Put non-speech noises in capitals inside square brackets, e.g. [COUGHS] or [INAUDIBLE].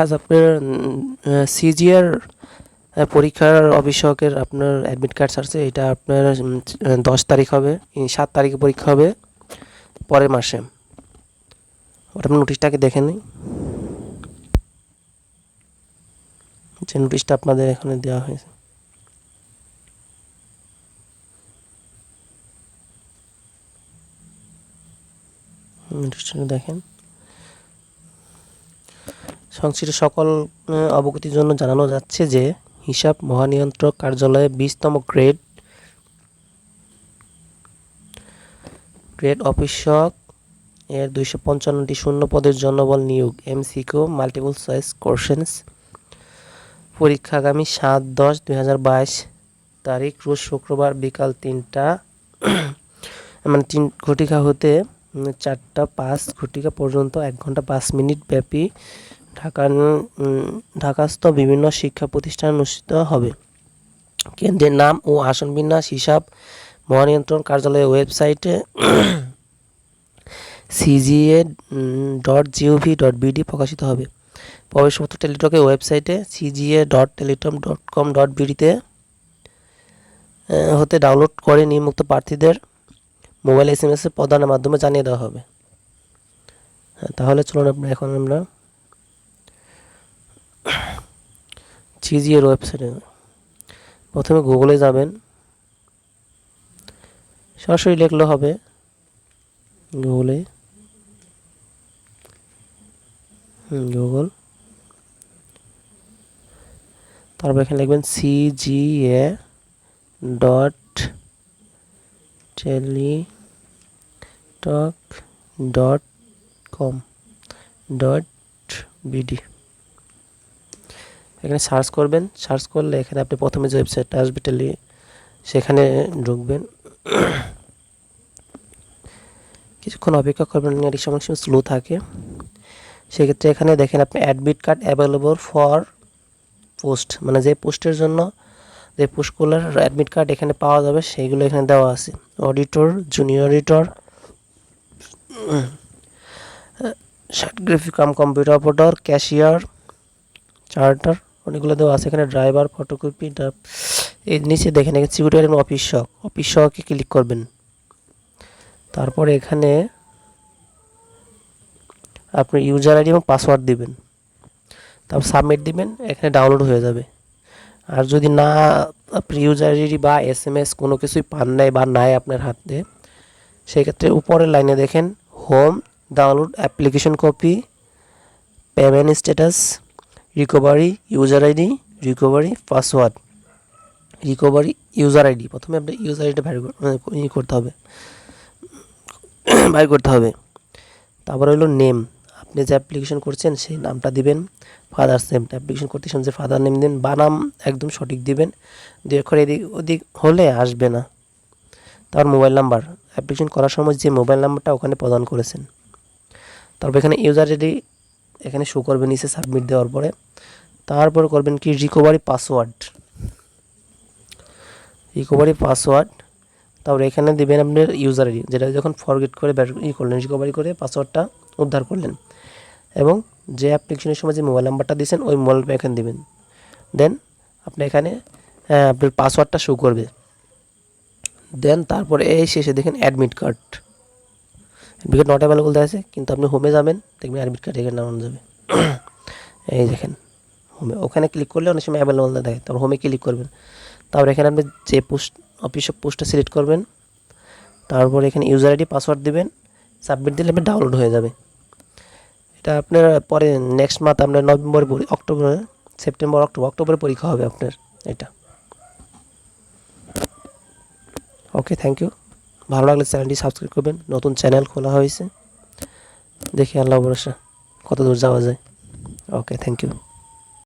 আজ আপনার সিজিআর পরীক্ষার অভিষেকের আপনার অ্যাডমিট কার্ড ছাড়ছে। এটা আপনার দশ তারিখ হবে সাত তারিখে পরীক্ষা হবে পরের মাসে। ওটা আপনি নোটিশটাকে দেখে নিই যে নোটিশটা আপনাদের এখানে দেওয়া হয়েছে। নোটিশটা দেখেন। সংশ্লিষ্ট সকল অবগতির জন্য জানানো যাচ্ছে যে হিসাব মহানিয়ন্ত্রক কার্যালয়ে বিশতম গ্রেড গ্রেড অফিসক এর দুইশো পঞ্চান্নটি শূন্য পদের জনবল নিয়োগ, এমসিকিউ, মাল্টিপল চয়েস কোশ্চেন্স পরীক্ষা আগামী সাত দশ দুই তারিখ, রোজ শুক্রবার বিকাল তিনটা মানে তিন ঘটিকা হতে চারটা পাঁচ ঘটিকা পর্যন্ত এক ঘণ্টা পাঁচ মিনিট ব্যাপী ঢাকা ঢাকাস্থ বিভিন্ন শিক্ষা প্রতিষ্ঠান অনুষ্ঠিত হবে। কেন্দ্রের নাম ও আসন বিন্যাস হিসাব মহানিয়ন্ত্রণ কার্যালয়ের ওয়েবসাইটে CGA dot GOV, dot BD প্রকাশিত হবে। প্রবেশপত্র টেলিটকের ওয়েবসাইটে CGA dot Teletalk dot com dot বিডিতে হতে ডাউনলোড করে নিম্মুক্ত প্রার্থীদের মোবাইল এস এম এস প্রদানের মাধ্যমে জানিয়ে দেওয়া হবে। হ্যাঁ তাহলে চলুন আপনার এখন আমরা সিজিএর ওয়েবসাইটে প্রথমে গুগলে যাবেন। সরাসরি লিখলে হবে গুগলে গুগল তারপর এখানে লিখবেন CGA dot Teletalk dot com dot BD এখানে সার্চ করবেন। সার্চ করলে এখানে আপনি প্রথমে যে ওয়েবসাইটটা আসবে সেখানে ঢুকবেন। কিছুক্ষণ অপেক্ষা করবেন নেটের সময় সময় স্লো থাকে। সেক্ষেত্রে এখানে দেখেন আপনি admit card available for post মানে যে পোস্টের জন্য যে পোস্টগুলোর অ্যাডমিট কার্ড এখানে পাওয়া যাবে সেইগুলো এখানে দেওয়া আছে। Auditor junior auditor graphic cum computer operator cashier charter অনেকগুলো দেওয়া আছে, এখানে ড্রাইভার ফটোকপি এই নিচে দেখেন এখানে সিকিউরিটি এবং অফিস শক অফিস শকে ক্লিক করবেন। তারপরে এখানে আপনি ইউজার আইডি এবং পাসওয়ার্ড দিবেন। তারপর সাবমিট দিবেন, এখানে ডাউনলোড হয়ে যাবে। আর যদি না, আপনি ইউজার আইডি বা এস এম এস কোনো কিছুই পান নাই বা নাই আপনার হাতে, সেক্ষেত্রে উপরের লাইনে দেখেন home download application copy payment status recovery user ID recovery password recovery user ID প্রথমে আপনার ইউজার আইডিটা ই করতে হবে। বাইর করতে হবে। তারপর হলো নেম আপনি যে অ্যাপ্লিকেশন করছেন, সেই নামটা দিবেন। ফাদার নেম অ্যাপ্লিকেশন করতে যে ফাদার নেম দিন, বা নাম একদম সঠিক দিবেন। দুই অক্ষর এদিক ওদিক হলে আসবে না। তার মোবাইল নাম্বার অ্যাপ্লিকেশন করার সময় যে মোবাইল নাম্বারটা ওখানে প্রদান করেছেন। তারপর এখানে ইউজার আইডি এখানে শো করবে নিচে সাবমিট দেওয়ার পরে। তারপর করবেন কি? রিকভারি পাসওয়ার্ড রিকভারি পাসওয়ার্ড তারপর এখানে দেবেন আপনার ইউজার আইডি যেটা যখন ফরগেট করে ই করলেন রিকভারি করে পাসওয়ার্ডটা উদ্ধার করলেন। এবং যে অ্যাপ্লিকেশনের সময় যে মোবাইল নাম্বারটা দিয়েছেন, ওই মোবাইলটা এখানে দেবেন। দেন আপনি এখানে আপনার পাসওয়ার্ডটা শো করবে। দেন তারপরে এই শেষে দেখেন admit card card not available আছে, কিন্তু আপনি হোমে যাবেন, দেখবেন অ্যাডমিট কার্ড এখানে নামানো যাবে। [COUGHS] এই দেখেন হোমে ওখানে ক্লিক করলে অনেক সময় অ্যাভেলেবল না দেখে তারপর হোমে ক্লিক করবেন। তারপর এখানে আপনি যে পোস্ট অফিস পোস্টটা সিলেক্ট করবেন, তারপর এখানে ইউজার আইডি পাসওয়ার্ড দেবেন সাবমিট দিলে আপনার ডাউনলোড হয়ে যাবে। এটা আপনার পরে নেক্সট মান্থ আপনার নভেম্বর অক্টোবর সেপ্টেম্বর অক্টোবর অক্টোবরে পরীক্ষা হবে আপনার, এটা। ওকে থ্যাংক ইউ ভালো লাগলে চ্যানেলটি সাবস্ক্রাইব করবেন। নতুন চ্যানেল খোলা হয়েছে। দেখি আল্লাহ ভরসা, কত দূর যাওয়া যায়। Okay thank you